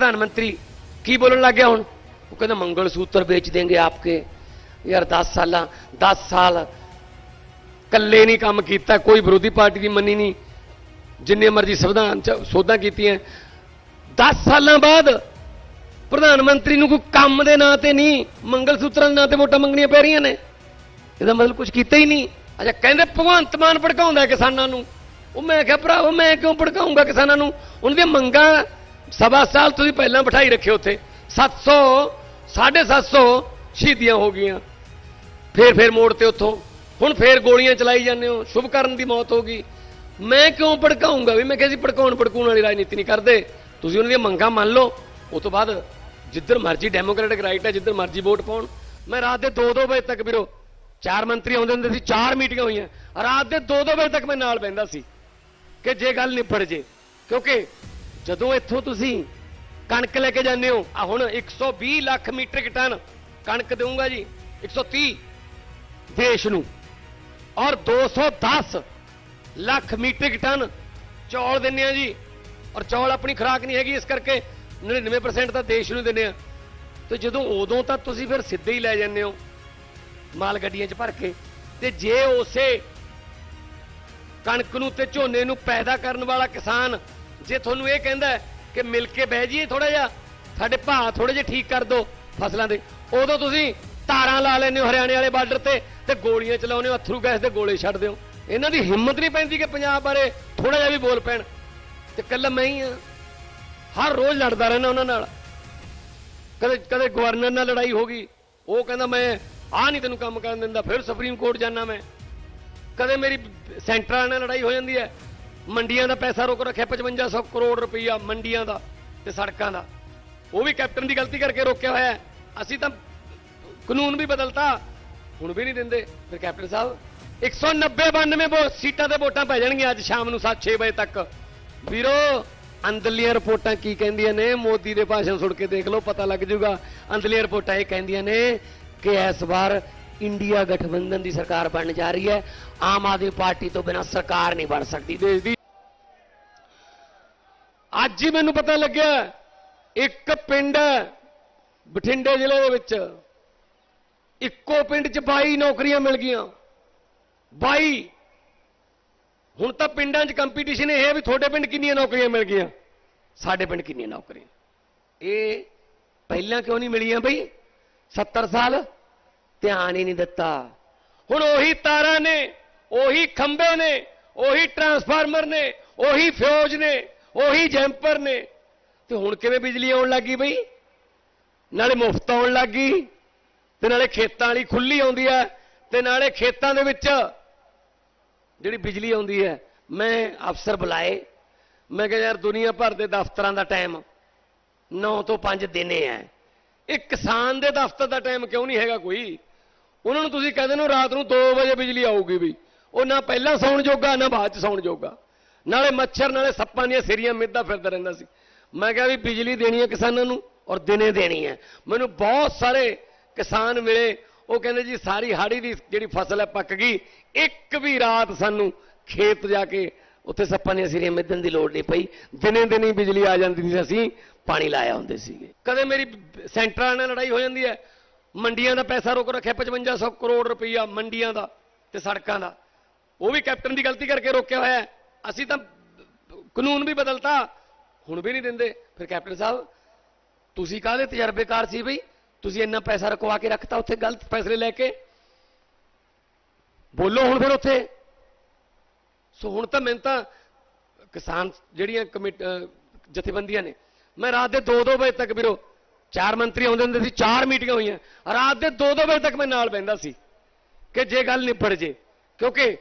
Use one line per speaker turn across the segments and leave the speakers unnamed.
ਪ੍ਰਧਾਨ ਮੰਤਰੀ ਕੀ ਬੋਲਣ ਲੱਗ ਗਿਆ ਹੁਣ? ਉਹ ਕਹਿੰਦਾ ਮੰਗਲ ਸੂਤਰ ਵੇਚ ਦੇਂਗੇ ਆਪਕੇ। ਯਾਰ 10 ਸਾਲਾਂ 10 ਸਾਲ ਕੱਲੇ ਨਹੀਂ ਕੰਮ ਕੀਤਾ, ਕੋਈ ਵਿਰੋਧੀ ਪਾਰਟੀ ਦੀ ਮੰਨੀ ਨਹੀਂ। ਜਿੰਨੇ ਮਰਜ਼ੀ ਸੰਵਿਧਾਨ ਚ ਸੋਧਾਂ ਕੀਤੀਆਂ। 10 ਸਾਲਾਂ ਬਾਅਦ ਪ੍ਰਧਾਨ ਮੰਤਰੀ ਨੂੰ ਕੋਈ ਕੰਮ ਦੇ ਨਾਂ ਤੇ ਨਹੀਂ ਮੰਗਲ ਸੂਤਰਾਂ ਦੇ ਨਾਂ ਤੇ ਵੋਟਾਂ ਮੰਗਣੀਆਂ ਪੈ ਰਹੀਆਂ ਨੇ। ਇਹਦਾ ਮਤਲਬ ਕੁਝ ਕੀਤਾ ਹੀ ਨਹੀਂ। ਅੱਛਾ, ਕਹਿੰਦੇ ਭਗਵੰਤ ਮਾਨ ਭੜਕਾਉਂਦਾ ਕਿਸਾਨਾਂ ਨੂੰ। ਉਹ ਮੈਂ ਕਿਹਾ ਭਰਾਵੋ ਮੈਂ ਕਿਉਂ ਭੜਕਾਉਂਗਾ ਕਿਸਾਨਾਂ ਨੂੰ? ਉਹਨਾਂ ਦੀਆਂ ਮੰਗਾਂ ਸਵਾ ਸਾਲ ਤੁਸੀਂ ਪਹਿਲਾਂ ਬਿਠਾਈ ਰੱਖਿਓ ਉੱਥੇ। 700 750 ਸ਼ਹੀਦੀਆਂ ਹੋ ਗਈਆਂ। ਫੇਰ ਫੇਰ ਮੋੜ ਤੇ ਉੱਥੋਂ। ਹੁਣ ਫੇਰ ਗੋਲੀਆਂ ਚਲਾਈ ਜਾਂਦੇ ਹੋ। ਸ਼ੁਭਕਰਨ ਦੀ ਮੌਤ ਹੋ ਗਈ। ਮੈਂ ਕਿਉਂ ਭੜਕਾਉਂਗਾ ਵੀ? ਮੈਂ ਕਿਹਾ ਸੀ ਭੜਕਾਉਣ ਭੜਕਾਉਣ ਵਾਲੀ ਰਾਜਨੀਤੀ ਨਹੀਂ ਕਰਦੇ। ਤੁਸੀਂ ਉਹਨਾਂ ਦੀਆਂ ਮੰਗਾਂ ਮੰਨ ਲਓ। ਉਸ ਤੋਂ ਬਾਅਦ ਜਿੱਧਰ ਮਰਜ਼ੀ ਡੈਮੋਕ੍ਰੈਟਿਕ ਰਾਈਟ ਹੈ, ਜਿੱਧਰ ਮਰਜ਼ੀ ਵੋਟ ਪਾਉਣ। ਮੈਂ ਰਾਤ ਦੇ 2-2 ਵਜੇ ਤੱਕ ਵੀਰੋ, ਚਾਰ ਮੰਤਰੀ ਆਉਂਦੇ ਹੁੰਦੇ ਸੀ, ਚਾਰ ਮੀਟਿੰਗਾਂ ਹੋਈਆਂ। ਰਾਤ ਦੇ 2-2 ਵਜੇ ਤੱਕ ਮੈਂ ਨਾਲ ਬੈੰਦਾ ਸੀ ਕਿ ਜੇ ਗੱਲ ਨਿਪੜ ਜੇ। ਕਿਉਂਕਿ ਜਦੋਂ ਇੱਥੋਂ ਤੁਸੀਂ ਕਣਕ ਲੈ ਕੇ ਜਾਂਦੇ ਹੋ ਆ ਹੁਣ 120 ਲੱਖ ਮੀਟ੍ਰਿਕ ਟਨ ਕਣਕ ਦੇਵਾਂਗਾ ਜੀ 130 ਦੇਸ਼ ਨੂੰ। ਔਰ 210 ਲੱਖ ਮੀਟ੍ਰਿਕ ਟਨ ਚੌਲ ਦਿੰਨੇ ਆ ਜੀ। ਔਰ ਚੌਲ ਆਪਣੀ ਖੁਰਾਕ ਨਹੀਂ ਹੈਗੀ, ਇਸ ਕਰਕੇ 99% ਤਾਂ ਦੇਸ਼ ਨੂੰ ਦਿੰਨੇ ਆ। ਤੇ ਜਦੋਂ ਉਦੋਂ ਤਾਂ ਤੁਸੀਂ ਫਿਰ ਸਿੱਧੇ ਹੀ ਲੈ ਜਾਂਦੇ ਹੋ, ਮਾਲ ਗੱਡੀਆਂ 'ਚ ਭਰ ਕੇ। ਤੇ ਜੇ ਉਸੇ ਕਣਕ ਨੂੰ ਤੇ ਝੋਨੇ ਨੂੰ ਪੈਦਾ ਕਰਨ ਵਾਲਾ ਕਿਸਾਨ ਜੇ ਤੁਹਾਨੂੰ ਇਹ ਕਹਿੰਦਾ ਕਿ ਮਿਲ ਕੇ ਬਹਿ ਜਾਈਏ ਥੋੜਾ ਜਿਹਾ, ਸਾਡੇ ਭਾਅ ਥੋੜੇ ਜਿਹਾ ਠੀਕ ਕਰ ਦਿਓ ਫਸਲਾਂ ਦੇ। ਉਦੋਂ ਤੁਸੀਂ ਤਾਰਾਂ ਲਾ ਲੈਂਦੇ ਹੋ ਹਰਿਆਣੇ ਵਾਲੇ ਬਾਰਡਰ ਤੇ ਤੇ ਗੋਲੀਆਂ ਚਲਾਉਂਦੇ ਹੋ, ਅਥਰੂ ਗੈਸ ਦੇ ਗੋਲੇ ਛੱਡ ਦਿਓ ਇਹਨਾਂ ਦੀ ਹਿੰਮਤ ਨਹੀਂ ਪੈਂਦੀ ਕਿ ਪੰਜਾਬ ਬਾਰੇ ਥੋੜਾ ਜਿਹਾ ਵੀ ਬੋਲ ਪੈਣ। ਤੇ ਕੱਲਾ ਮੈਂ ਹੀ ਆ ਹਰ ਰੋਜ਼ ਲੜਦਾ ਰਹਿਣਾ ਉਹਨਾਂ ਨਾਲ। ਕਦੇ ਕਦੇ ਗਵਰਨਰ ਨਾਲ ਲੜਾਈ ਹੋ ਗਈ। ਉਹ ਕਹਿੰਦਾ ਮੈਂ ਆ ਨਹੀਂ ਤੈਨੂੰ ਕੰਮ ਕਰਨ ਦਿੰਦਾ, ਫਿਰ ਸੁਪਰੀਮ ਕੋਰਟ ਜਾਣਾ ਮੈਂ। ਕਦੇ ਮੇਰੀ ਸੈਂਟਰਾਂ ਨਾਲ ਲੜਾਈ ਹੋ ਜਾਂਦੀ ਹੈ। ਮੰਡੀਆਂ ਦਾ ਪੈਸਾ ਰੋਕ ਰੱਖਿਆ 5500 ਕਰੋੜ ਰੁਪਈਆ ਮੰਡੀਆਂ ਦਾ ਤੇ ਸੜਕਾਂ ਦਾ। ਉਹ ਵੀ ਕੈਪਟਨ ਦੀ ਗਲਤੀ ਕਰਕੇ ਰੋਕਿਆ ਹੋਇਆ ਅਸੀਂ ਤਾਂ ਕਾਨੂੰਨ ਵੀ ਬਦਲਤਾ, ਹੁਣ ਵੀ ਨਹੀਂ ਦਿੰਦੇ। ਫਿਰ ਕੈਪਟਨ ਸਾਹਿਬ 190 92 ਵੋ- ਸੀਟਾਂ ਤੇ ਵੋਟਾਂ ਪੈ ਜਾਣਗੀਆਂ ਅੱਜ ਸ਼ਾਮ ਨੂੰ 7-6 ਵਜੇ ਤੱਕ। ਵੀਰੋ, ਅੰਦਰਲੀਆਂ ਰਿਪੋਰਟਾਂ ਕੀ ਕਹਿੰਦੀਆਂ ਨੇ? ਮੋਦੀ ਦੇ ਭਾਸ਼ਣ ਸੁਣ ਕੇ ਦੇਖ ਲਓ, ਪਤਾ ਲੱਗ ਜਾਊਗਾ। ਅੰਦਰਲੀਆਂ ਰਿਪੋਰਟਾਂ ਇਹ ਕਹਿੰਦੀਆਂ ਨੇ ਕਿ ਇਸ ਵਾਰ ਇੰਡੀਆ ਗਠਬੰਧਨ ਦੀ ਸਰਕਾਰ ਬਣਨ ਜਾ ਰਹੀ ਹੈ। ਆਮ ਆਦਮੀ ਪਾਰਟੀ ਤੋਂ ਬਿਨਾਂ ਸਰਕਾਰ ਨਹੀਂ ਬਣ ਸਕਦੀ। ਦੇਸ਼ ਦੀ ਅੱਜ ਹੀ ਮੈਨੂੰ ਪਤਾ ਲੱਗਿਆ, ਇੱਕ ਪਿੰਡ ਹੈ ਬਠਿੰਡੇ ਜ਼ਿਲ੍ਹੇ ਦੇ ਵਿੱਚ। ਇੱਕੋ ਪਿੰਡ 'ਚ 22 ਨੌਕਰੀਆਂ ਮਿਲ ਗਈਆਂ। 22 ਹੁਣ ਤਾਂ ਪਿੰਡਾਂ 'ਚ ਕੰਪੀਟੀਸ਼ਨ ਇਹ ਹੈ ਵੀ ਤੁਹਾਡੇ ਪਿੰਡ ਕਿੰਨੀਆਂ ਨੌਕਰੀਆਂ ਮਿਲ ਗਈਆਂ? ਸਾਡੇ ਪਿੰਡ ਕਿੰਨੀਆਂ ਨੌਕਰੀਆਂ? ਇਹ ਪਹਿਲਾਂ ਕਿਉਂ ਨਹੀਂ ਮਿਲੀਆਂ ਬਈ? 70 ਸਾਲ? ਧਿਆਨ ਹੀ ਨਹੀਂ ਦਿੱਤਾ। ਹੁਣ ਉਹੀ ਤਾਰਾਂ ਨੇ, ਉਹੀ ਖੰਭੇ ਨੇ, ਉਹੀ ਟਰਾਂਸਫਾਰਮਰ ਨੇ, ਉਹੀ ਫਿਊਜ਼ ਨੇ। ਉਹੀ ਜੈਂਪਰ ਨੇ। ਤੇ ਹੁਣ ਕਿਵੇਂ ਬਿਜਲੀ ਆਉਣ ਲੱਗੀ ਬਈ? ਨਾਲੇ ਮੁਫਤ ਆਉਣ ਲੱਗੀ, ਤੇ ਨਾਲੇ ਖੇਤਾਂ ਵਾਲੀ ਖੁੱਲੀ ਆਉਂਦੀ ਹੈ ਤੇ ਨਾਲੇ ਖੇਤਾਂ ਦੇ ਵਿੱਚ ਜਿਹੜੀ ਬਿਜਲੀ ਆਉਂਦੀ ਹੈ, ਮੈਂ ਅਫਸਰ ਬੁਲਾਏ। ਮੈਂ ਕਿਹਾ, ਯਾਰ, ਦੁਨੀਆ ਭਰ ਦੇ ਦਫ਼ਤਰਾਂ ਦਾ ਟਾਈਮ 9 ਤੋਂ 5 ਦਿਨੇ ਹੈ। ਇਹ ਕਿਸਾਨ ਦੇ ਦਫ਼ਤਰ ਦਾ ਟਾਈਮ ਕਿਉਂ ਨਹੀਂ ਹੈਗਾ ਕੋਈ? ਉਹਨਾਂ ਨੂੰ ਤੁਸੀਂ ਕਹਿੰਦੇ ਹੋ ਰਾਤ ਨੂੰ 2 ਵਜੇ ਬਿਜਲੀ ਆਊਗੀ ਵੀ ਉਹ ਨਾ ਪਹਿਲਾਂ ਸੌਣ ਜੋਗਾ, ਨਾ ਬਾਅਦ ਚ ਸੌਣ ਜੋਗਾ। ਨਾਲੇ ਮੱਛਰ, ਨਾਲੇ ਸੱਪਾਂ ਦੀਆਂ ਸਿਰੀਆਂ ਮਿੱਧਾ ਫਿਰਦਾ ਰਹਿੰਦਾ ਸੀ। ਮੈਂ ਕਿਹਾ ਵੀ ਬਿਜਲੀ ਦੇਣੀ ਹੈ ਕਿਸਾਨਾਂ ਨੂੰ ਔਰ ਦਿਨੇ ਦੇਣੀ ਹੈ। ਮੈਨੂੰ ਬਹੁਤ ਸਾਰੇ ਕਿਸਾਨ ਮਿਲੇ, ਉਹ ਕਹਿੰਦੇ ਜੀ ਸਾਰੀ ਹਾੜੀ ਦੀ ਜਿਹੜੀ ਫਸਲ ਹੈ ਪੱਕ ਗਈ, ਇੱਕ ਵੀ ਰਾਤ ਸਾਨੂੰ ਖੇਤ ਜਾ ਕੇ ਉੱਥੇ ਸੱਪਾਂ ਦੀਆਂ ਸਿਰੀਆਂ ਮਿੱਧਣ ਦੀ ਲੋੜ ਨਹੀਂ ਪਈ। ਦਿਨੇ ਦਿਨੇ ਬਿਜਲੀ ਆ ਜਾਂਦੀ ਸੀ, ਅਸੀਂ ਪਾਣੀ ਲਾਇਆ ਹੁੰਦੇ ਸੀਗੇ। ਕਦੇ ਮੇਰੀ ਸੈਂਟਰਾਂ ਨਾਲ ਲੜਾਈ ਹੋ ਜਾਂਦੀ ਹੈ, ਮੰਡੀਆਂ ਦਾ ਪੈਸਾ ਰੋਕ ਰੱਖਿਆ 5500 ਕਰੋੜ ਰੁਪਈਆ ਮੰਡੀਆਂ ਦਾ ਤੇ ਸੜਕਾਂ ਦਾ। ਉਹ ਵੀ ਕੈਪਟਨ ਦੀ ਗਲਤੀ ਕਰਕੇ ਰੋਕਿਆ ਹੋਇਆ ਹੈ। ਅਸੀਂ ਤਾਂ ਕਾਨੂੰਨ ਵੀ ਬਦਲਤਾ, ਹੁਣ ਵੀ ਨਹੀਂ ਦਿੰਦੇ। ਫਿਰ ਕੈਪਟਨ ਸਾਹਿਬ, ਤੁਸੀਂ ਕਾਹਦੇ ਤਜਰਬੇਕਾਰ ਸੀ ਬਈ? ਤੁਸੀਂ ਇੰਨਾ ਪੈਸਾ ਰਕਵਾ ਕੇ ਰੱਖਤਾ ਉੱਥੇ, ਗਲਤ ਫੈਸਲੇ ਲੈ ਕੇ? ਬੋਲੋ ਹੁਣ ਫਿਰ ਉੱਥੇ। ਸੋ ਹੁਣ ਤਾਂ ਮੈਨੂੰ ਤਾਂ ਕਿਸਾਨ ਜਿਹੜੀਆਂ ਕਮੇਟ ਜਥੇਬੰਦੀਆਂ ਨੇ, ਮੈਂ ਰਾਤ ਦੇ 2-2 ਵਜੇ ਤੱਕ ਵੀਰੋ, ਚਾਰ ਮੰਤਰੀ ਆਉਂਦੇ ਹੁੰਦੇ ਸੀ, ਚਾਰ ਮੀਟਿੰਗਾਂ ਹੋਈਆਂ। ਰਾਤ ਦੇ 2-2 ਵਜੇ ਤੱਕ ਮੈਂ ਨਾਲ ਬੈੰਦਾ ਸੀ ਕਿ ਜੇ ਗੱਲ ਨਿਬੜ ਜੇ। ਕਿਉਂਕਿ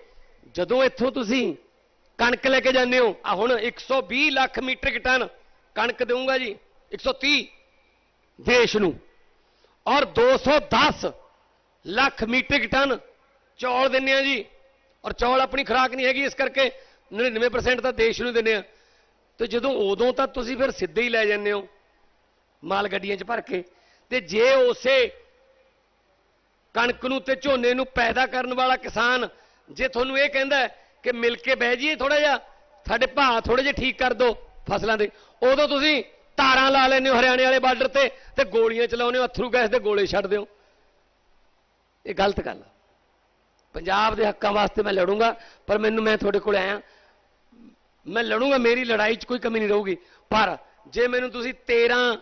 ਜਦੋਂ ਇੱਥੋਂ ਤੁਸੀਂ ਕਣਕ ਲੈ ਕੇ ਜਾਂਦੇ ਹੋ। ਆ ਹੁਣ 120 ਲੱਖ ਮੀਟ੍ਰਿਕ ਟਨ ਕਣਕ ਦੇਵਾਂਗਾ ਜੀ 130 ਦੇਸ਼ ਨੂੰ। ਔਰ 210 ਲੱਖ ਮੀਟ੍ਰਿਕ ਟਨ ਚੌਲ ਦਿੰਨੇ ਆ ਜੀ। ਔਰ ਚੌਲ ਆਪਣੀ ਖੁਰਾਕ ਨਹੀਂ ਹੈਗੀ, ਇਸ ਕਰਕੇ 99% ਤਾਂ ਦੇਸ਼ ਨੂੰ ਦਿੰਨੇ ਆ। ਤੇ ਜਦੋਂ ਉਦੋਂ ਤਾਂ ਤੁਸੀਂ ਫਿਰ ਸਿੱਧੇ ਹੀ ਲੈ ਜਾਂਦੇ ਹੋ, ਮਾਲ ਗੱਡੀਆਂ 'ਚ ਭਰ ਕੇ। ਤੇ ਜੇ ਉਸੇ ਕਣਕ ਨੂੰ ਤੇ ਝੋਨੇ ਨੂੰ ਪੈਦਾ ਕਰਨ ਵਾਲਾ ਕਿਸਾਨ, ਜੇ ਤੁਹਾਨੂੰ ਇਹ ਕਹਿੰਦਾ ਕਿ ਮਿਲ ਕੇ ਬਹਿ ਜਾਈਏ ਥੋੜਾ ਜਿਹਾ। ਸਾਡੇ ਭਾਅ ਥੋੜੇ ਜਿਹਾ ਠੀਕ ਕਰ ਦਿਓ ਫਸਲਾਂ ਦੇ। ਉਦੋਂ ਤੁਸੀਂ ਧਾਰਾਂ ਲਾ ਲੈਂਦੇ ਹੋ ਹਰਿਆਣੇ ਵਾਲੇ ਬਾਰਡਰ ਤੇ ਤੇ ਗੋਲੀਆਂ ਚਲਾਉਂਦੇ ਹੋ, ਅਥਰੂ ਗੈਸ ਦੇ ਗੋਲੇ ਛੱਡ ਦਿਓ ਇਹ ਗਲਤ ਗੱਲ ਆ। ਪੰਜਾਬ ਦੇ ਹੱਕਾਂ ਵਾਸਤੇ ਮੈਂ ਲੜੂੰਗਾ, ਪਰ ਮੈਨੂੰ ਮੈਂ ਤੁਹਾਡੇ ਕੋਲ ਆਇਆ। ਮੈਂ ਲੜੂੰਗਾ, ਮੇਰੀ ਲੜਾਈ 'ਚ ਕੋਈ ਕਮੀ ਨਹੀਂ ਰਹੂਗੀ। ਪਰ ਜੇ ਮੈਨੂੰ ਤੁਸੀਂ 13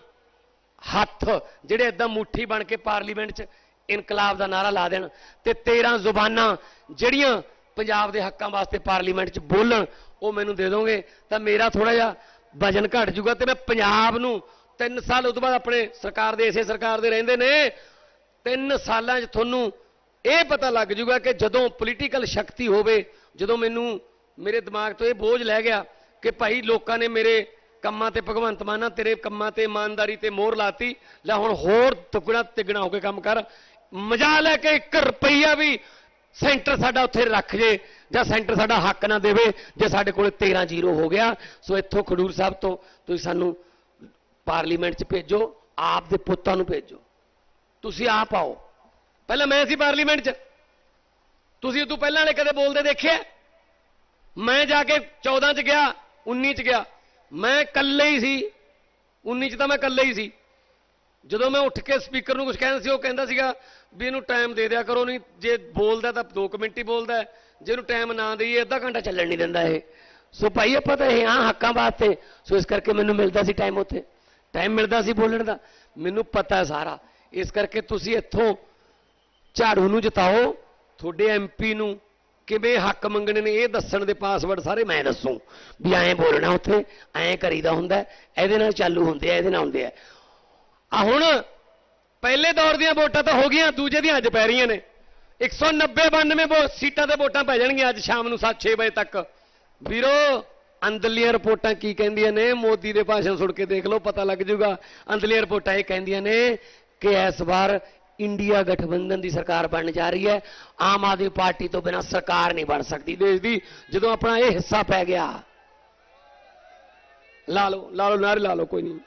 ਹੱਥ ਜਿਹੜੇ ਇਦਾਂ ਮੁੱਠੀ ਬਣ ਕੇ ਪਾਰਲੀਮੈਂਟ 'ਚ ਇਨਕਲਾਬ ਦਾ ਨਾਰਾ ਲਾ ਦੇਣ ਤੇ 13 ਜ਼ੁਬਾਨਾਂ ਜਿਹੜੀਆਂ ਪੰਜਾਬ ਦੇ ਹੱਕਾਂ ਵਾਸਤੇ ਪਾਰਲੀਮੈਂਟ 'ਚ ਬੋਲਣ, ਉਹ ਮੈਨੂੰ ਦੇ ਦੋਗੇ, ਤਾਂ ਮੇਰਾ ਥੋੜਾ ਜਿਹਾ ਵਜਨ ਘਟ ਜਾਊਗਾ ਤੇ ਮੈਂ ਪੰਜਾਬ ਨੂੰ 3 ਸਾਲ ਉਸ ਤੋਂ ਬਾਅਦ ਆਪਣੇ ਸਰਕਾਰ ਦੇ, ਇਸੇ ਸਰਕਾਰ ਦੇ ਰਹਿੰਦੇ ਨੇ 3 ਸਾਲਾਂ 'ਚ ਤੁਹਾਨੂੰ ਇਹ ਪਤਾ ਲੱਗ ਜਾਊਗਾ ਕਿ ਜਦੋਂ ਪੋਲੀਟੀਕਲ ਸ਼ਕਤੀ ਹੋਵੇ, ਜਦੋਂ ਮੈਨੂੰ ਮੇਰੇ ਦਿਮਾਗ ਤੋਂ ਇਹ ਬੋਝ ਲੈ ਗਿਆ ਕਿ ਭਾਈ ਲੋਕਾਂ ਨੇ ਮੇਰੇ ਕੰਮਾਂ ਤੇ ਭਗਵੰਤ ਮਾਨਾ ਤੇਰੇ ਕੰਮਾਂ ਤੇ ਇਮਾਨਦਾਰੀ ਤੇ ਮੋਹਰ ਲਾਤੀ, ਲੈ ਹੁਣ ਹੋਰ ਦੁੱਗਣਾ ਤਿੱਗਣਾ ਹੋ ਕੇ ਕੰਮ ਕਰ। ਮਜਾ ਲੈ ਕੇ 1 ਰੁਪਈਆ ਵੀ ਸੈਂਟਰ ਸਾਡਾ ਉੱਥੇ ਰੱਖ ਜੇ, ਜਾਂ ਸੈਂਟਰ ਸਾਡਾ ਹੱਕ ਨਾ ਦੇਵੇ, ਜੇ ਸਾਡੇ ਕੋਲ 13 ਜ਼ੀਰੋ ਹੋ ਗਿਆ, ਸੋ ਇੱਥੋਂ ਖਡੂਰ ਸਾਹਿਬ ਤੋਂ ਤੁਸੀਂ ਸਾਨੂੰ ਪਾਰਲੀਮੈਂਟ 'ਚ ਭੇਜੋ, ਆਪ ਦੇ ਪੁੱਤਾਂ ਨੂੰ ਭੇਜੋ। ਤੁਸੀਂ ਆਪ ਆਓ। ਪਹਿਲਾਂ ਮੈਂ ਸੀ ਪਾਰਲੀਮੈਂਟ 'ਚ। ਤੁਸੀਂ ਉਦੋਂ ਪਹਿਲਾਂ ਵਾਲੇ ਕਦੇ ਬੋਲਦੇ ਦੇਖਿਆ? ਮੈਂ ਜਾ ਕੇ 14 'ਚ ਗਿਆ 19 'ਚ ਗਿਆ। ਮੈਂ ਇਕੱਲੇ ਹੀ ਸੀ। 19 'ਚ ਤਾਂ ਮੈਂ ਇਕੱਲੇ ਹੀ ਸੀ। ਜਦੋਂ ਮੈਂ ਉੱਠ ਕੇ ਸਪੀਕਰ ਨੂੰ ਕੁਝ ਕਹਿੰਦਾ ਸੀ, ਉਹ ਕਹਿੰਦਾ ਸੀਗਾ ਵੀ ਇਹਨੂੰ ਟਾਈਮ ਦੇ ਦਿਆ ਕਰੋ, ਨਹੀਂ, ਜੇ ਬੋਲਦਾ ਤਾਂ 2 ਮਿੰਟ ਹੀ ਬੋਲਦਾ ਜੇ ਇਹਨੂੰ ਟਾਈਮ ਨਾ ਦਈਏ, ਅੱਧਾ ਘੰਟਾ ਚੱਲਣ ਨਹੀਂ ਦਿੰਦਾ ਇਹ। ਸੋ ਭਾਈ, ਆਪਾਂ ਤਾਂ ਇਹ ਹਾਂ ਹੱਕਾਂ ਵਾਸਤੇ। ਸੋ ਇਸ ਕਰਕੇ ਮੈਨੂੰ ਮਿਲਦਾ ਸੀ ਟਾਈਮ ਉੱਥੇ। ਟਾਈਮ ਮਿਲਦਾ ਸੀ ਬੋਲਣ ਦਾ। ਮੈਨੂੰ ਪਤਾ ਸਾਰਾ। ਇਸ ਕਰਕੇ ਤੁਸੀਂ ਇੱਥੋਂ ਝਾੜੂ ਨੂੰ ਜਿਤਾਓ। ਤੁਹਾਡੇ ਐਮਪੀ ਨੂੰ ਕਿਵੇਂ ਹੱਕ ਮੰਗਣੇ ਨੇ, ਇਹ ਦੱਸਣ ਦੇ ਪਾਸਵਰਡ ਸਾਰੇ ਮੈਂ ਦੱਸੂ। ਵੀ ਐਂ ਬੋਲਣਾ ਉੱਥੇ, ਐਂ ਕਰੀਦਾ ਹੁੰਦਾ ਇਹਦੇ ਨਾਲ ਚਾਲੂ ਹੁੰਦੇ ਆ, ਇਹਦੇ ਨਾਲ ਹੁੰਦੇ ਆ। ਆ ਹੁਣ ਪਹਿਲੇ ਦੌਰ ਦੀਆਂ ਵੋਟਾਂ ਤਾਂ ਹੋ ਗਈਆਂ, ਦੂਜੇ ਦੀਆਂ ਅੱਜ ਪੈ ਰਹੀਆਂ ਨੇ। 190 92 ਵੋ- ਸੀਟਾਂ ਤੇ ਵੋਟਾਂ ਪੈ ਜਾਣਗੀਆਂ ਅੱਜ ਸ਼ਾਮ ਨੂੰ 7-6 ਵਜੇ ਤੱਕ। ਵੀਰੋ, ਅੰਦਰਲੀਆਂ ਰਿਪੋਰਟਾਂ ਕੀ ਕਹਿੰਦੀਆਂ ਨੇ? ਮੋਦੀ ਦੇ ਭਾਸ਼ਣ ਸੁਣ ਕੇ ਦੇਖ ਲਓ, ਪਤਾ ਲੱਗ ਜਾਊਗਾ। ਅੰਦਰਲੀਆਂ ਰਿਪੋਰਟਾਂ ਇਹ ਕਹਿੰਦੀਆਂ ਨੇ ਕਿ ਇਸ ਵਾਰ ਇੰਡੀਆ ਗਠਬੰਧਨ ਦੀ ਸਰਕਾਰ ਬਣਨ ਜਾ ਰਹੀ ਹੈ। ਆਮ ਆਦਮੀ ਪਾਰਟੀ ਤੋਂ ਬਿਨਾਂ ਸਰਕਾਰ ਨਹੀਂ ਬਣ ਸਕਦੀ। ਦੇਸ਼ ਦੀ ਜਦੋਂ ਆਪਣਾ ਇਹ ਹਿੱਸਾ ਪੈ ਗਿਆ, ਲਾ ਲਓ ਲਾ ਲਓ, ਨਾਰੇ ਲਾ ਲਓ, ਕੋਈ ਨਹੀਂ।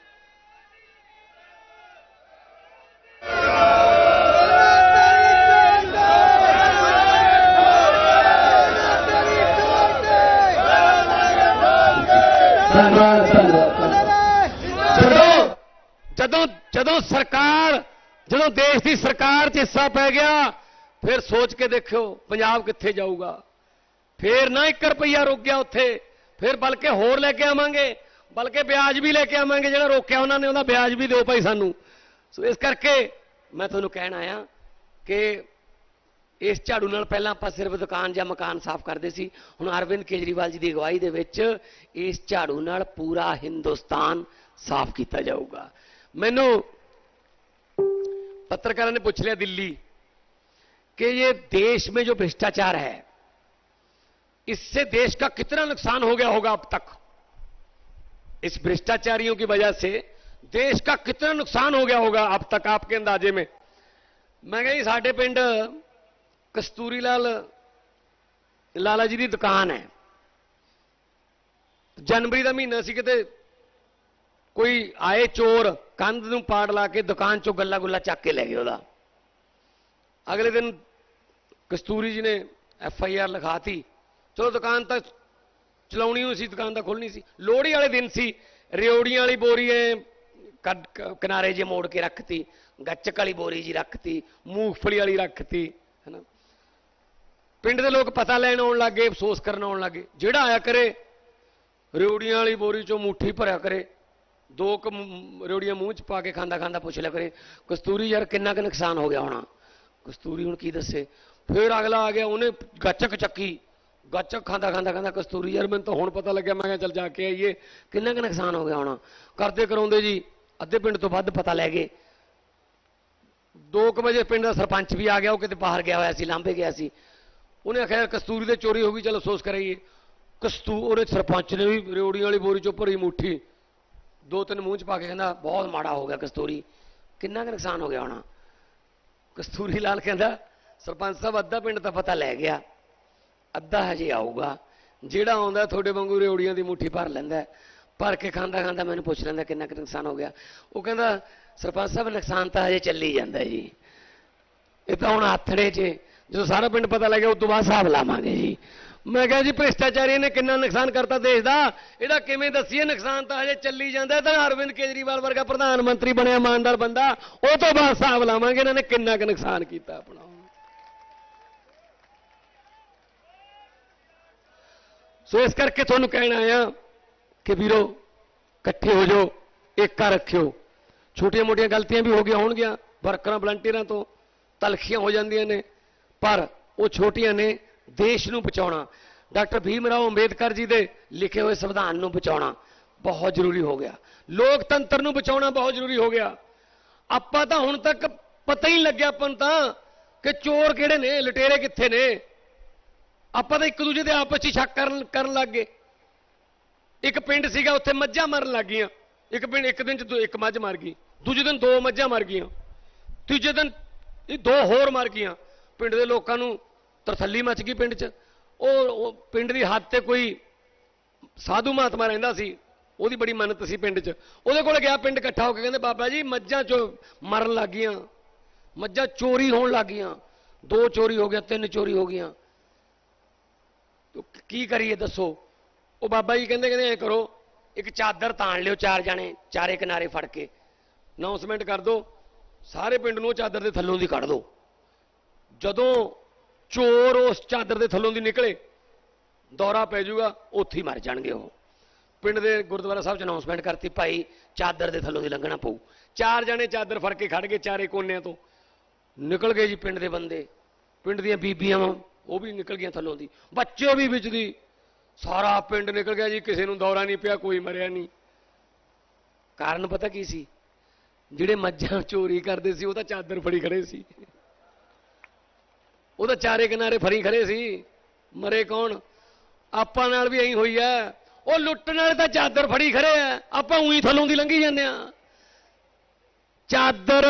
ਜਦੋਂ ਜਦੋਂ ਸਰਕਾਰ, ਜਦੋਂ ਦੇਸ਼ ਦੀ ਸਰਕਾਰ 'ਚ ਹਿੱਸਾ ਪੈ ਗਿਆ, ਫਿਰ ਸੋਚ ਕੇ ਦੇਖਿਓ ਪੰਜਾਬ ਕਿੱਥੇ ਜਾਊਗਾ। ਫਿਰ ਨਾ 1 ਰੁਪਈਆ ਰੁਕ ਗਿਆ ਉੱਥੇ, ਫਿਰ ਬਲਕਿ ਹੋਰ ਲੈ ਕੇ ਆਵਾਂਗੇ, ਬਲਕਿ ਵਿਆਜ ਵੀ ਲੈ ਕੇ ਆਵਾਂਗੇ, ਜਿਹੜਾ ਰੋਕਿਆ ਉਹਨਾਂ ਨੇ, ਉਹਦਾ ਵਿਆਜ ਵੀ ਦਿਓ ਭਾਈ ਸਾਨੂੰ। ਸੋ ਇਸ ਕਰਕੇ ਮੈਂ ਤੁਹਾਨੂੰ ਕਹਿਣ ਆਇਆ ਕਿ ਇਸ ਝਾੜੂ ਨਾਲ ਪਹਿਲਾਂ ਆਪਾਂ ਸਿਰਫ ਦੁਕਾਨ ਜਾਂ ਮਕਾਨ ਸਾਫ਼ ਕਰਦੇ ਸੀ ਹੁਣ ਅਰਵਿੰਦ ਕੇਜਰੀਵਾਲ ਜੀ ਦੀ ਅਗਵਾਈ ਦੇ ਵਿੱਚ ਇਸ ਝਾੜੂ ਨਾਲ ਪੂਰਾ ਹਿੰਦੁਸਤਾਨ ਸਾਫ਼ ਕੀਤਾ ਜਾਊਗਾ ਮੈਨੂੰ पत्रकारों ने पूछ लिया दिल्ली कि ये देश में जो भ्रष्टाचार है इससे देश का कितना नुकसान हो गया होगा अब तक इस भ्रष्टाचारियों की वजह से ਦੇਸ਼ ਦਾ ਕਿੰਨਾ ਨੁਕਸਾਨ ਹੋ ਗਿਆ ਹੋਗਾ ਅਬ ਤੱਕ ਆਪਕੇ ਅੰਦਾਜ਼ੇ ਮੇਂ ਮੈਂ ਕਹਿੰਦੀ ਸਾਡੇ ਪਿੰਡ ਕਸਤੂਰੀ ਲਾਲ ਲਾਲਾ ਜੀ ਦੀ ਦੁਕਾਨ ਹੈ ਜਨਵਰੀ ਦਾ ਮਹੀਨਾ ਸੀ ਕਿਤੇ ਕੋਈ ਆਏ ਚੋਰ ਕੰਧ ਨੂੰ ਪਾੜ ਲਾ ਕੇ ਦੁਕਾਨ ਚੋਂ ਗੱਲਾ ਗੁੱਲਾ ਚੱਕ ਕੇ ਲੈ ਗਏ ਉਹਦਾ ਅਗਲੇ ਦਿਨ ਕਸਤੂਰੀ ਜੀ ਨੇ ਐਫ ਆਈ ਆਰ ਲਿਖਾਤੀ ਚਲੋ ਦੁਕਾਨ ਤਾਂ ਚਲਾਉਣੀ ਹੋਈ ਸੀ ਦੁਕਾਨ ਤਾਂ ਖੋਲਣੀ ਸੀ ਲੋਹੜੀ ਵਾਲੇ ਦਿਨ ਸੀ ਰਿਓੜੀਆਂ ਵਾਲੀ ਬੋਰੀ ਐ ਕਿਨਾਰੇ ਜੇ ਮੋੜ ਕੇ ਰੱਖਤੀ ਗੱਚਕ ਵਾਲੀ ਬੋਰੀ ਜੀ ਰੱਖਤੀ, ਮੂੰਗਫਲੀ ਵਾਲੀ ਰੱਖਤੀ, ਹੈਨਾ? ਪਿੰਡ ਦੇ ਲੋਕ ਪਤਾ ਲੈਣ ਆਉਣ ਲੱਗੇ, ਅਫਸੋਸ ਕਰਨ ਆਉਣ ਲੱਗੇ, ਜਿਹੜਾ ਆਇਆ ਕਰੇ ਰਿਓੜੀਆਂ ਵਾਲੀ ਬੋਰੀ ਚੋਂ ਮੁੱਠੀ ਭਰਿਆ ਕਰੇ, ਦੋ ਕੁ ਮ- ਮੂੰਹ ਚ ਪਾ ਕੇ ਖਾਂਦਾ ਖਾਂਦਾ ਪੁੱਛ ਲਿਆ ਕਰੇ, ਕਸਤੂਰੀ ਯਾਰ ਕਿੰਨਾ ਕੁ ਨੁਕਸਾਨ ਹੋ ਗਿਆ ਹੋਣਾ? ਕਸਤੂਰੀ ਹੁਣ ਕੀ ਦੱਸੇ? ਫਿਰ ਅਗਲਾ ਆ ਗਿਆ, ਉਹਨੇ ਗੱਚਕ ਚੱਕੀ ਗੱਚਕ ਖਾਂਦਾ ਖਾਂਦਾ ਖਾਂਦਾ ਕਸਤੂਰੀ ਯਾਰ ਮੈਨੂੰ ਤਾਂ ਹੁਣ ਪਤਾ ਲੱਗਿਆ, ਮੈਂ ਕਿਹਾ ਚੱਲ ਜਾ ਕੇ ਆਈਏ, ਕਿੰਨਾ ਕੁ ਨੁਕਸਾਨ ਹੋ ਗਿਆ ਹੋਣਾ? ਕਰਦੇ ਕਰਾਉਂਦੇ ਜੀ ਅੱਧੇ ਪਿੰਡ ਤੋਂ ਵੱਧ ਪਤਾ ਲੈ ਗਏ। 2 ਵਜੇ ਪਿੰਡ ਦਾ ਸਰਪੰਚ ਵੀ ਆ ਗਿਆ, ਉਹ ਕਿਤੇ ਬਾਹਰ ਗਿਆ ਹੋਇਆ ਸੀ ਲਾਂਬੇ ਗਿਆ ਸੀ। ਉਹਨੇ ਆਖਿਆ, ਕਸਤੂਰੀ ਦੇ ਚੋਰੀ ਹੋ ਗਈ, ਚਲੋ ਅਫਸੋਸ ਕਰਾਈਏ ਕਸਤੂ ਉਹਨੇ ਸਰਪੰਚ ਨੇ ਵੀ ਰਿਓੜੀਆਂ ਵਾਲੀ ਬੋਰੀ ਚੋਂ ਭਰੀ ਮੁੱਠੀ, ਦੋ ਤਿੰਨ ਮੂੰਹ ਚ ਪਾ ਕੇ ਕਹਿੰਦਾ, ਬਹੁਤ ਮਾੜਾ ਹੋ ਗਿਆ ਕਸਤੂਰੀ, ਕਿੰਨਾ ਕੁ ਨੁਕਸਾਨ ਹੋ ਗਿਆ ਹੋਣਾ? ਕਸਤੂਰੀ ਲਾਲ ਕਹਿੰਦਾ, ਸਰਪੰਚ ਸਾਹਿਬ, ਅੱਧਾ ਪਿੰਡ ਤਾਂ ਪਤਾ ਲੈ ਗਿਆ, ਅੱਧਾ ਹਜੇ ਆਊਗਾ। ਜਿਹੜਾ ਆਉਂਦਾ, ਤੁਹਾਡੇ ਵਾਂਗੂ ਰਿਓੜੀਆਂ ਦੀ ਮੁੱਠੀ ਭਰ ਲੈਂਦਾ ਭਰ ਕੇ ਖਾਂਦਾ ਖਾਂਦਾ ਮੈਨੂੰ ਪੁੱਛ ਲੈਂਦਾ ਕਿੰਨਾ ਕੁ ਨੁਕਸਾਨ ਹੋ ਗਿਆ। ਉਹ ਕਹਿੰਦਾ, ਸਰਪੰਚ ਸਾਹਿਬ, ਨੁਕਸਾਨ ਤਾਂ ਹਜੇ ਚੱਲੀ ਜਾਂਦਾ ਜੀ। ਇਹ ਤਾਂ ਹੁਣ ਆਥੜੇ 'ਚ, ਜਦੋਂ ਸਾਰਾ ਪਿੰਡ ਪਤਾ ਲੱਗਿਆ ਉਸ ਤੋਂ ਬਾਅਦ ਹਿਸਾਬ ਲਾਵਾਂਗੇ ਜੀ। ਮੈਂ ਕਿਹਾ ਜੀ, ਭ੍ਰਿਸ਼ਟਾਚਾਰੀਆਂ ਨੇ ਕਿੰਨਾ ਨੁਕਸਾਨ ਕਰਤਾ ਦੇਸ਼ ਦਾ। ਇਹਦਾ ਕਿਵੇਂ ਦੱਸੀਏ, ਨੁਕਸਾਨ ਤਾਂ ਹਜੇ ਚੱਲੀ ਜਾਂਦਾ। ਤਾਂ ਅਰਵਿੰਦ ਕੇਜਰੀਵਾਲ ਵਰਗਾ ਪ੍ਰਧਾਨ ਮੰਤਰੀ ਬਣਿਆ, ਇਮਾਨਦਾਰ ਬੰਦਾ। ਉਹ ਤੋਂ ਬਾਅਦ ਹਿਸਾਬ ਲਾਵਾਂਗੇ, ਇਹਨਾਂ ਨੇ ਕਿੰਨਾ ਕੁ ਨੁਕਸਾਨ ਕੀਤਾ ਆਪਣਾ। ਸੋ ਇਸ ਕਰਕੇ ਤੁਹਾਨੂੰ ਕਹਿਣਾ ਆ ਕਿ ਵੀਰੋ, ਇਕੱਠੇ ਹੋ ਜਾਓ ਏਕਾ ਰੱਖਿਓ। ਛੋਟੀਆਂ ਮੋਟੀਆਂ ਗਲਤੀਆਂ ਵੀ ਹੋ ਗਈਆਂ ਹੋਣਗੀਆਂ, ਵਰਕਰਾਂ, ਵਲੰਟੀਅਰਾਂ ਤੋਂ ਤਲਖੀਆਂ ਹੋ ਜਾਂਦੀਆਂ ਨੇ, ਪਰ ਉਹ ਛੋਟੀਆਂ ਨੇ, ਦੇਸ਼ ਨੂੰ ਬਚਾਉਣਾ। ਡਾਕਟਰ ਭੀਮ ਰਾਓ ਅੰਬੇਦਕਰ ਜੀ ਦੇ ਲਿਖੇ ਹੋਏ ਸੰਵਿਧਾਨ ਨੂੰ ਬਚਾਉਣਾ ਬਹੁਤ ਜ਼ਰੂਰੀ ਹੋ ਗਿਆ। ਲੋਕਤੰਤਰ ਨੂੰ ਬਚਾਉਣਾ ਬਹੁਤ ਜ਼ਰੂਰੀ ਹੋ ਗਿਆ। ਆਪਾਂ ਤਾਂ ਹੁਣ ਤੱਕ ਪਤਾ ਹੀ ਨਹੀਂ ਲੱਗਿਆ ਆਪਾਂ ਨੂੰ ਤਾਂ ਕਿ ਚੋਰ ਕਿਹੜੇ ਨੇ, ਲਟੇਰੇ ਕਿੱਥੇ ਨੇ। ਆਪਾਂ ਤਾਂ ਇੱਕ ਦੂਜੇ ਦੇ ਆਪਸ 'ਚ ਹੀ ਸ਼ੱਕ ਕਰਨ ਕਰਨ ਲੱਗ ਗਏ। ਇੱਕ ਪਿੰਡ ਸੀਗਾ, ਉੱਥੇ ਮੱਝਾਂ ਮਰਨ ਲੱਗ ਗਈਆਂ। ਇੱਕ ਪਿੰਡ, ਇੱਕ ਦਿਨ ਚ ਦੋ- ਇੱਕ ਮੱਝ ਮਰ ਗਈ। ਦੂਜੇ ਦਿਨ ਦੋ ਮੱਝਾਂ ਮਰ ਗਈਆਂ। ਤੀਜੇ ਦਿਨ ਇਹ ਦੋ ਹੋਰ ਮਰ ਗਈਆਂ। ਪਿੰਡ ਦੇ ਲੋਕਾਂ ਨੂੰ ਤਰਥੱਲੀ ਮਚ ਗਈ ਪਿੰਡ 'ਚ। ਉਹ ਉਹ ਪਿੰਡ ਦੀ ਹੱਦ ਤੇ ਕੋਈ ਸਾਧੂ ਮਹਾਤਮਾ ਰਹਿੰਦਾ ਸੀ, ਉਹਦੀ ਬੜੀ ਮੰਨਤ ਸੀ ਪਿੰਡ 'ਚ। ਉਹਦੇ ਕੋਲ ਗਿਆ, ਪਿੰਡ ਇਕੱਠਾ ਹੋ ਕੇ ਕਹਿੰਦੇ, ਬਾਬਾ ਜੀ, ਮੱਝਾਂ ਚੋ ਮਰਨ ਲੱਗ ਗਈਆਂ। ਮੱਝਾਂ ਚੋਰੀ ਹੋਣ ਲੱਗ ਗਈਆਂ। ਦੋ ਚੋਰੀ ਹੋ ਗਿਆ ਤਿੰਨ ਚੋਰੀ ਹੋ ਗਈਆਂ। ਕੀ ਕਰੀਏ ਦੱਸੋ? ਉਹ ਬਾਬਾ ਜੀ ਕਹਿੰਦੇ ਕਹਿੰਦੇ ਐ ਕਰੋ। ਇੱਕ ਚਾਦਰ ਤਾਣ ਲਿਓ ਚਾਰ ਜਾਣੇ, ਚਾਰੇ ਕਿਨਾਰੇ ਫੜ ਕੇ। ਅਨਾਉਂਸਮੈਂਟ ਕਰ ਦਿਓ ਸਾਰੇ ਪਿੰਡ ਨੂੰ ਉਹ ਚਾਦਰ ਦੇ ਥੱਲੋਂ ਦੀ ਕੱਢ ਦਿਓ ਜਦੋਂ ਚੋਰ ਉਸ ਚਾਦਰ ਦੇ ਥੱਲੋਂ ਦੀ ਨਿਕਲੇ, ਦੌਰਾ ਪੈ ਜਾਊਗਾ, ਉੱਥੇ ਹੀ ਮਰ ਜਾਣਗੇ ਉਹ। ਪਿੰਡ ਦੇ ਗੁਰਦੁਆਰਾ ਸਾਹਿਬ ਚ ਅਨਾਉਂਸਮੈਂਟ ਕਰਤੀ, ਭਾਈ ਚਾਦਰ ਦੇ ਥੱਲੋਂ ਦੀ ਲੰਘਣਾ ਪਊ। ਚਾਰ ਜਣੇ ਚਾਦਰ ਫੜ ਕੇ ਖੜ ਗਏ ਚਾਰੇ ਕੋਨਿਆਂ ਤੋਂ। ਨਿਕਲ ਗਏ ਜੀ ਪਿੰਡ ਦੇ ਬੰਦੇ। ਪਿੰਡ ਦੀਆਂ ਬੀਬੀਆਂ ਉਹ ਵੀ ਨਿਕਲ ਗਈਆਂ ਥੱਲੋਂ ਦੀ। ਬੱਚੇ ਵੀ ਵਿੱਚ ਦੀ। ਸਾਰਾ ਪਿੰਡ ਨਿਕਲ ਗਿਆ ਜੀ, ਕਿਸੇ ਨੂੰ ਦੌਰਾ ਨਹੀਂ ਪਿਆ, ਕੋਈ ਮਰਿਆ ਨਹੀਂ। ਕਾਰਨ ਪਤਾ ਕੀ ਸੀ? ਜਿਹੜੇ ਮੱਝਾਂ ਚੋਰੀ ਕਰਦੇ ਸੀ, ਉਹ ਤਾਂ ਚਾਦਰ ਫੜੀ ਖੜੇ ਸੀ। ਉਹ ਤਾਂ ਚਾਰੇ ਕਿਨਾਰੇ ਫੜੀ ਖੜੇ ਸੀ। ਮਰੇ ਕੌਣ? ਆਪਾਂ ਨਾਲ ਵੀ ਐਂ ਹੋਈ ਐ ਉਹ ਲੁੱਟਣ ਵਾਲੇ ਤਾਂ ਚਾਦਰ ਫੜੀ ਖੜੇ ਆ। ਆਪਾਂ ਉਹੀ ਥੱਲੋਂ ਦੀ ਲੰਘੀ ਜਾਂਦੇ ਆ। ਚਾਦਰ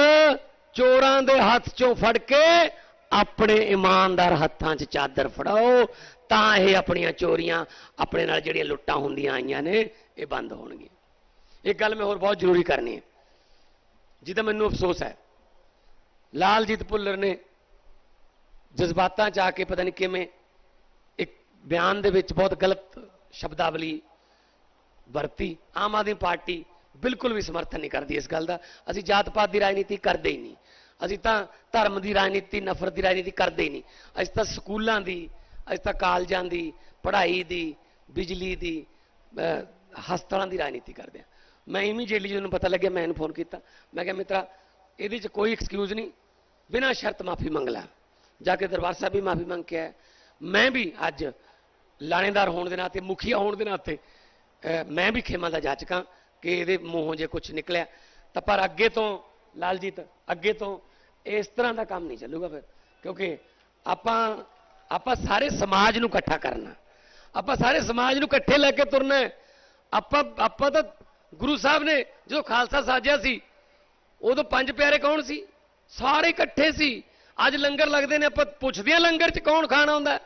ਚੋਰਾਂ ਦੇ ਹੱਥ ਚੋਂ ਫੜ ਕੇ ਆਪਣੇ ਇਮਾਨਦਾਰ ਹੱਥਾਂ 'ਚ ਚਾਦਰ ਫੜਾਓ। ਤਾਂ ਇਹ ਆਪਣੀਆਂ ਚੋਰੀਆਂ ਆਪਣੇ ਨਾਲ ਜਿਹੜੀਆਂ ਲੁੱਟਾਂ ਹੁੰਦੀਆਂ ਆਈਆਂ ਨੇ, ਇਹ ਬੰਦ ਹੋਣਗੀਆਂ। ਇੱਕ ਗੱਲ ਮੈਂ ਹੋਰ ਬਹੁਤ ਜ਼ਰੂਰੀ ਕਰਨੀ ਹੈ। ਜਿਹਦਾ ਮੈਨੂੰ ਅਫਸੋਸ ਹੈ। ਲਾਲਜੀਤ ਭੁੱਲਰ ਨੇ ਜਜ਼ਬਾਤਾਂ 'ਚ ਆ ਕੇ ਪਤਾ ਨਹੀਂ ਕਿਵੇਂ ਇੱਕ ਬਿਆਨ ਦੇ ਵਿੱਚ ਬਹੁਤ ਗਲਤ ਸ਼ਬਦਾਵਲੀ ਵਰਤੀ। ਆਮ ਆਦਮੀ ਪਾਰਟੀ ਬਿਲਕੁਲ ਵੀ ਸਮਰਥਨ ਨਹੀਂ ਕਰਦੀ ਇਸ ਗੱਲ ਦਾ। ਅਸੀਂ ਜਾਤ ਪਾਤ ਦੀ ਰਾਜਨੀਤੀ ਕਰਦੇ ਹੀ ਨਹੀਂ। ਅਸੀਂ ਤਾਂ ਧਰਮ ਦੀ ਰਾਜਨੀਤੀ, ਨਫ਼ਰਤ ਦੀ ਰਾਜਨੀਤੀ ਕਰਦੇ ਹੀ ਨਹੀਂ। ਅਸੀਂ ਤਾਂ ਸਕੂਲਾਂ ਦੀ ਅੱਜ ਤੱਕ ਕਾਲਜਾਂ ਦੀ, ਪੜ੍ਹਾਈ ਦੀ, ਬਿਜਲੀ ਦੀ ਹਸਪਤਾਲਾਂ ਦੀ ਰਾਜਨੀਤੀ ਕਰਦੇ ਹਾਂ ਮੈਂ ਇਮੀਡੀਏਟਲੀ ਜਦੋਂ ਪਤਾ ਲੱਗਿਆ, ਮੈਂ ਇਹਨੂੰ ਫੋਨ ਕੀਤਾ। ਮੈਂ ਕਿਹਾ, ਮਿੱਤਰਾ, ਇਹਦੇ 'ਚ ਕੋਈ ਐਕਸਕਿਊਜ਼ ਨਹੀਂ। ਬਿਨਾਂ ਸ਼ਰਤ ਮਾਫੀ ਮੰਗ ਲੈ। ਜਾ ਕੇ ਦਰਬਾਰ ਸਾਹਿਬ ਵੀ ਮਾਫੀ ਮੰਗ ਕੇ ਆਇਆ। ਮੈਂ ਵੀ ਅੱਜ ਲਾਣੇਦਾਰ ਹੋਣ ਦੇ ਨਾਤੇ, ਮੁਖੀਆ ਹੋਣ ਦੇ ਨਾਤੇ ਮੈਂ ਵੀ ਖੇਮਾ ਦਾ ਜਾਚਕਾਂ ਕਿ ਇਹਦੇ ਮੂੰਹੋਂ ਜੇ ਕੁਝ ਨਿਕਲਿਆ। ਤਾਂ ਪਰ ਅੱਗੇ ਤੋਂ, ਲਾਲਜੀਤ, ਅੱਗੇ ਤੋਂ ਇਸ ਤਰ੍ਹਾਂ ਦਾ ਕੰਮ ਨਹੀਂ ਚੱਲੂਗਾ ਫਿਰ। ਕਿਉਂਕਿ ਆਪਾਂ ਆਪਾਂ ਸਾਰੇ ਸਮਾਜ ਨੂੰ ਇਕੱਠਾ ਕਰਨਾ। ਆਪਾਂ ਸਾਰੇ ਸਮਾਜ ਨੂੰ ਇਕੱਠੇ ਲੈ ਕੇ ਤੁਰਨਾ ਆਪਾਂ ਆਪਾਂ ਤਾਂ ਗੁਰੂ ਸਾਹਿਬ ਨੇ ਜਦੋਂ ਖਾਲਸਾ ਸਾਜਿਆ ਸੀ, ਉਦੋਂ ਪੰਜ ਪਿਆਰੇ ਕੌਣ ਸੀ? ਸਾਰੇ ਇਕੱਠੇ ਸੀ। ਅੱਜ ਲੰਗਰ ਲੱਗਦੇ ਨੇ, ਆਪਾਂ ਪੁੱਛਦੇ ਹਾਂ ਲੰਗਰ 'ਚ ਕੌਣ ਖਾਣਾ ਆਉਂਦਾ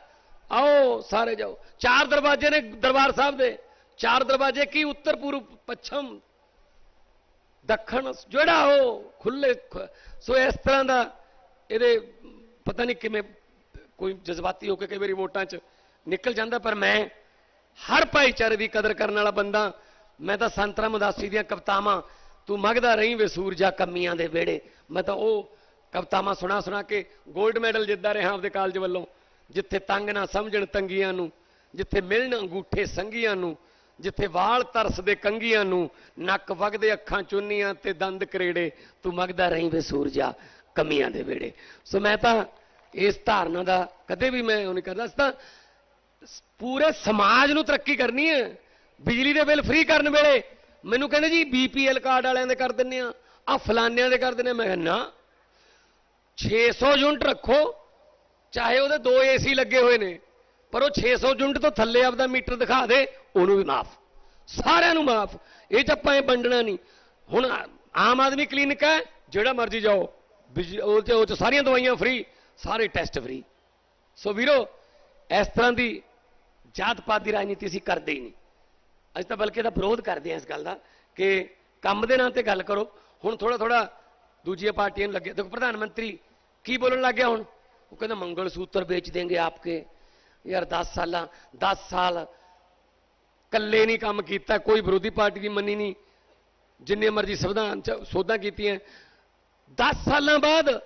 ਆਓ ਸਾਰੇ ਜਾਓ। ਚਾਰ ਦਰਵਾਜ਼ੇ ਨੇ ਦਰਬਾਰ ਸਾਹਿਬ ਦੇ। ਚਾਰ ਦਰਵਾਜ਼ੇ ਕੀ? ਉੱਤਰ ਪੂਰਬ, ਪੱਛਮ, ਦੱਖਣ, ਜਿਹੜਾ ਉਹ ਖੁੱਲੇ ਸੋ ਇਸ ਤਰ੍ਹਾਂ ਦਾ ਇਹਦੇ ਪਤਾ ਨਹੀਂ ਕਿਵੇਂ ਕੋਈ ਜਜ਼ਬਾਤੀ ਹੋ ਕੇ ਕਈ ਵਾਰੀ ਵੋਟਾਂ 'ਚ ਨਿਕਲ ਜਾਂਦਾ, ਪਰ ਮੈਂ ਹਰ ਭਾਈਚਾਰੇ ਦੀ ਕਦਰ ਕਰਨ ਵਾਲਾ ਬੰਦਾ, ਮੈਂ ਤਾਂ ਸੰਤ ਰਾਮ ਉਦਾਸੀ ਦੀਆਂ ਕਵਿਤਾਵਾਂ, ਤੂੰ ਮੰਗਦਾ ਰਹੀਂ ਵੇ ਸੂਰਜਾ ਕਮੀਆਂ ਦੇ ਵਿਹੜੇ। ਮੈਂ ਤਾਂ ਉਹ ਕਵਿਤਾਵਾਂ ਸੁਣਾ ਸੁਣਾ ਕੇ 골ਡ ਮੈਡਲ ਜਿੱਤਦਾ ਰਿਹਾ ਆਪਦੇ ਕਾਲਜ ਵੱਲੋਂ, ਜਿੱਥੇ ਤੰਗ ਨਾ ਸਮਝਣ ਤੰਗੀਆਂ ਨੂੰ, ਜਿੱਥੇ ਮਿਲਣ ਅੰਗੂਠੇ ਸੰਗੀਆਂ ਨੂੰ, ਜਿੱਥੇ ਵਾਲ ਤਰਸਦੇ ਕੰਗੀਆਂ ਨੂੰ, ਨੱਕ ਵਗਦੇ ਅੱਖਾਂ ਚੁੰਨੀਆਂ ਤੇ ਦੰਦ ਕਰੇੜੇ, ਤੂੰ ਮੰਗਦਾ ਰਹੀਂ ਵੇ ਸੂਰਜਾ ਕਮੀਆਂ ਦੇ ਵੇੜੇ ਸੋ ਮੈਂ ਤਾਂ ਇਸ ਧਾਰਨਾ ਦਾ ਕਦੇ ਵੀ ਮੈਂ ਉਹ ਨਹੀਂ ਕਰਦਾ। ਅਸੀਂ ਤਾਂ ਪੂਰੇ ਸਮਾਜ ਨੂੰ ਤਰੱਕੀ ਕਰਨੀ ਹੈ। ਬਿਜਲੀ ਦੇ ਬਿੱਲ ਫ੍ਰੀ ਕਰਨ ਵੇਲੇ ਮੈਨੂੰ ਕਹਿੰਦੇ ਜੀ ਬੀਪੀਐਲ ਕਾਰਡ ਵਾਲਿਆਂ ਦੇ ਕਰ ਦਿੰਨੇ ਆ ਆ ਫਲਾਨਿਆਂ ਦੇ ਕਰ ਦਿੰਨੇ ਆ। ਮੈਂ ਕਿਹਾ, ਨਾ। 600 ਯੂਨਿਟ ਰੱਖੋ, ਚਾਹੇ ਉਹਦੇ ਦੋ ਏਸੀ ਲੱਗੇ ਹੋਏ ਨੇ, ਪਰ ਉਹ 600 ਯੂਨਿਟ ਤੋਂ ਥੱਲੇ ਆਪਦਾ ਮੀਟਰ ਦਿਖਾ ਦੇ, ਉਹਨੂੰ ਵੀ ਮਾਫ। ਸਾਰਿਆਂ ਨੂੰ ਮਾਫ। ਇਹ ਚ ਆਪਾਂ ਇਹ ਵੰਡਣਾ ਨਹੀਂ। ਹੁਣ ਆਮ ਆਦਮੀ ਕਲੀਨਿਕ ਹੈ, ਜਿਹੜਾ ਮਰਜ਼ੀ ਜਾਓ। ਬਿਜ- ਉਹ ਚ ਉਹ ਚ ਸਾਰੀਆਂ ਦਵਾਈਆਂ ਫ੍ਰੀ। ਸਾਰੇ ਟੈਸਟ ਫ੍ਰੀ ਸੋ ਵੀਰੋ, ਇਸ ਤਰ੍ਹਾਂ ਦੀ ਜਾਤ ਪਾਤ ਦੀ ਰਾਜਨੀਤੀ ਅਸੀਂ ਕਰਦੇ ਹੀ ਨਹੀਂ। ਅਸੀਂ ਤਾਂ ਬਲਕਿ ਇਹਦਾ ਵਿਰੋਧ ਕਰਦੇ ਹਾਂ ਇਸ ਗੱਲ ਦਾ ਕਿ ਕੰਮ ਦੇ ਨਾਂ ਤੇ ਗੱਲ ਕਰੋ। ਹੁਣ ਥੋੜਾ ਥੋੜਾ ਦੂਜੀਆਂ ਪਾਰਟੀਆਂ ਨੂੰ ਲੱਗੇ। ਦੇਖੋ, ਪ੍ਰਧਾਨ ਮੰਤਰੀ ਕੀ ਬੋਲਣ ਲੱਗ ਗਿਆ ਹੁਣ? ਉਹ ਕਹਿੰਦਾ, ਮੰਗਲ ਸੂਤਰ ਵੇਚ ਦੇਂਗੇ ਆਪਕੇ। ਯਾਰ 10 ਸਾਲਾਂ 10 ਸਾਲ ਕੱਲੇ ਨਹੀਂ ਕੰਮ ਕੀਤਾ, ਕੋਈ ਵਿਰੋਧੀ ਪਾਰਟੀ ਦੀ ਮੰਨੀ ਨਹੀਂ। ਜਿੰਨੇ ਮਰਜ਼ੀ ਸੰਵਿਧਾਨ ਚ ਸੋਧਾਂ ਕੀਤੀਆਂ। 10 ਸਾਲਾਂ ਬਾਅਦ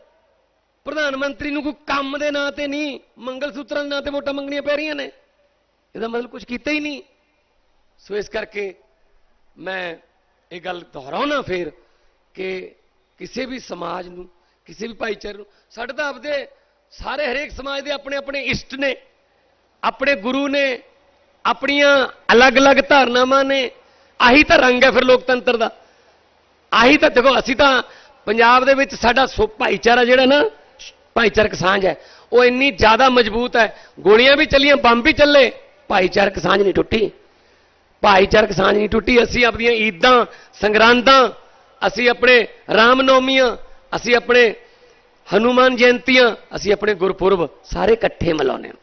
ਪ੍ਰਧਾਨ ਮੰਤਰੀ ਨੂੰ ਕੋਈ ਕੰਮ ਦੇ ਨਾਂ ਤੇ ਨਹੀਂ ਮੰਗਲ ਸੂਤਰਾਂ ਦੇ ਨਾਂ ਤੇ ਵੋਟਾਂ ਮੰਗਣੀਆਂ ਪੈ ਰਹੀਆਂ ਨੇ। ਇਹਦਾ ਮਤਲਬ ਕੁਝ ਕੀਤਾ ਹੀ ਨਹੀਂ। ਸੋ ਇਸ ਕਰਕੇ ਮੈਂ ਇਹ ਗੱਲ ਦੁਹਰਾਉਣਾ ਫੇਰ ਕਿ ਕਿਸੇ ਵੀ ਸਮਾਜ ਨੂੰ, ਕਿਸੇ ਵੀ ਭਾਈਚਾਰੇ ਨੂੰ, ਸਾਡੇ ਤਾਂ ਆਪਦੇ ਸਾਰੇ ਹਰੇਕ ਸਮਾਜ ਦੇ ਆਪਣੇ ਆਪਣੇ ਇਸ਼ਟ ਨੇ, ਆਪਣੇ ਗੁਰੂ ਨੇ, ਆਪਣੀਆਂ ਅਲੱਗ-ਅਲੱਗ ਧਾਰਨਾਵਾਂ ਨੇ। ਆਹੀ ਤਾਂ ਰੰਗ ਹੈ ਫਿਰ ਲੋਕਤੰਤਰ ਦਾ। ਆਹੀ ਤਾਂ ਦੇਖੋ, ਅਸੀਂ ਤਾਂ ਪੰਜਾਬ ਦੇ ਵਿੱਚ ਸਾਡਾ ਸੋ ਭਾਈਚਾਰਾ ਜਿਹੜਾ ਨਾ ਭਾਈਚਾਰਕ ਸਾਂਝ ਹੈ। ਉਹ ਇੰਨੀ ਜ਼ਿਆਦਾ ਮਜ਼ਬੂਤ ਹੈ। ਗੋਲੀਆਂ ਵੀ ਚੱਲੀਆਂ, ਬੰਬ ਵੀ ਚੱਲੇ। ਭਾਈਚਾਰਕ ਸਾਂਝ ਨਹੀਂ ਟੁੱਟੀ। ਭਾਈਚਾਰਕ ਸਾਂਝ ਨਹੀਂ ਟੁੱਟੀ। ਅਸੀਂ ਆਪਣੀਆਂ ਈਦਾਂ, ਸੰਗਰਾਂਦਾਂ, ਅਸੀਂ ਆਪਣੇ ਰਾਮਨੌਮੀਆਂ, ਅਸੀਂ ਆਪਣੇ ਹਨੂਮਾਨ ਜਯੰਤੀਆਂ, ਅਸੀਂ ਆਪਣੇ ਗੁਰਪੁਰਬ ਸਾਰੇ ਇਕੱਠੇ ਮਨਾਉਂਦੇ ਹਾਂ।